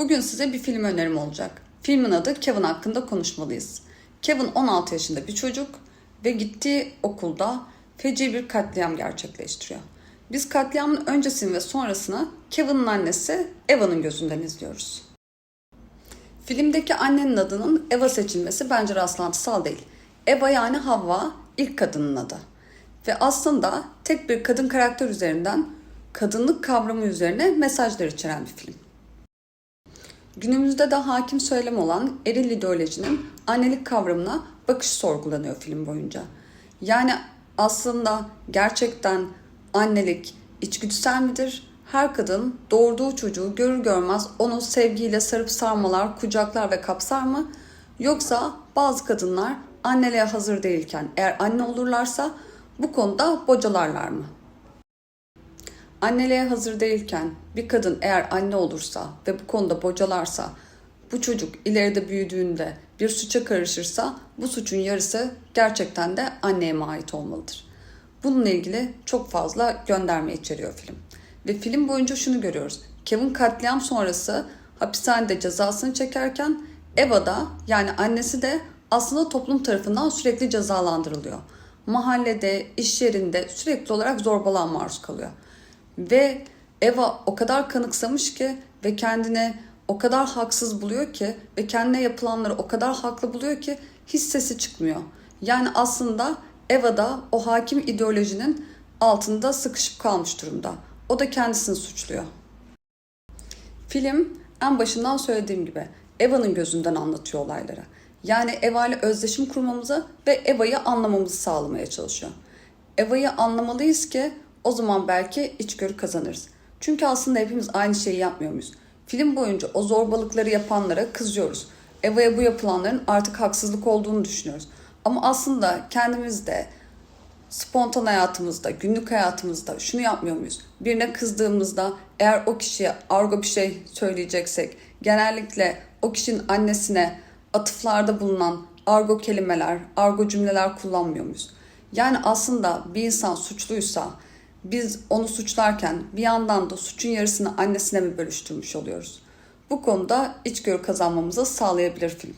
Bugün size bir film önerim olacak. Filmin adı Kevin hakkında konuşmalıyız. Kevin 16 yaşında bir çocuk ve gittiği okulda feci bir katliam gerçekleştiriyor. Biz katliamın öncesini ve sonrasını Kevin'in annesi Eva'nın gözünden izliyoruz. Filmdeki annenin adının Eva seçilmesi bence rastlantısal değil. Eva yani Havva ilk kadının adı. Ve aslında tek bir kadın karakter üzerinden kadınlık kavramı üzerine mesajlar içeren bir film. Günümüzde de hakim söylem olan eril ideolojinin annelik kavramına bakış sorgulanıyor film boyunca. Yani aslında gerçekten annelik içgüdüsel midir? Her kadın doğurduğu çocuğu görür görmez onu sevgiyle sarıp sarmalar, kucaklar ve kapsar mı? Yoksa bazı kadınlar anneliğe hazır değilken eğer anne olurlarsa bu konuda bocalarlar mı? Anneliğe hazır değilken bir kadın eğer anne olursa ve bu konuda bocalarsa bu çocuk ileride büyüdüğünde bir suça karışırsa bu suçun yarısı gerçekten de anneye ait olmalıdır. Bununla ilgili çok fazla gönderme içeriyor film. Ve film boyunca şunu görüyoruz. Kevin katliam sonrası hapishanede cezasını çekerken Eva da yani annesi de aslında toplum tarafından sürekli cezalandırılıyor. Mahallede, iş yerinde sürekli olarak zorbalığa maruz kalıyor. Ve Eva o kadar kanıksamış ki ve kendine o kadar haksız buluyor ki ve kendine yapılanları o kadar haklı buluyor ki hiç sesi çıkmıyor. Yani aslında Eva da o hakim ideolojinin altında sıkışıp kalmış durumda. O da kendisini suçluyor. Film en başından söylediğim gibi Eva'nın gözünden anlatıyor olayları. Yani Eva ile özdeşim kurmamızı ve Eva'yı anlamamızı sağlamaya çalışıyor. Eva'yı anlamalıyız ki o zaman belki içgörü kazanırız. Çünkü aslında hepimiz aynı şeyi yapmıyor muyuz? Film boyunca o zorbalıkları yapanlara kızıyoruz. Eva'ya bu yapılanların artık haksızlık olduğunu düşünüyoruz. Ama aslında kendimiz de spontan hayatımızda, günlük hayatımızda şunu yapmıyor muyuz? Birine kızdığımızda eğer o kişiye argo bir şey söyleyeceksek genellikle o kişinin annesine atıflarda bulunan argo kelimeler, argo cümleler kullanmıyor muyuz? Yani aslında bir insan suçluysa biz onu suçlarken bir yandan da suçun yarısını annesine mi bölüştürmüş oluyoruz? Bu konuda içgörü kazanmamızı sağlayabilir film.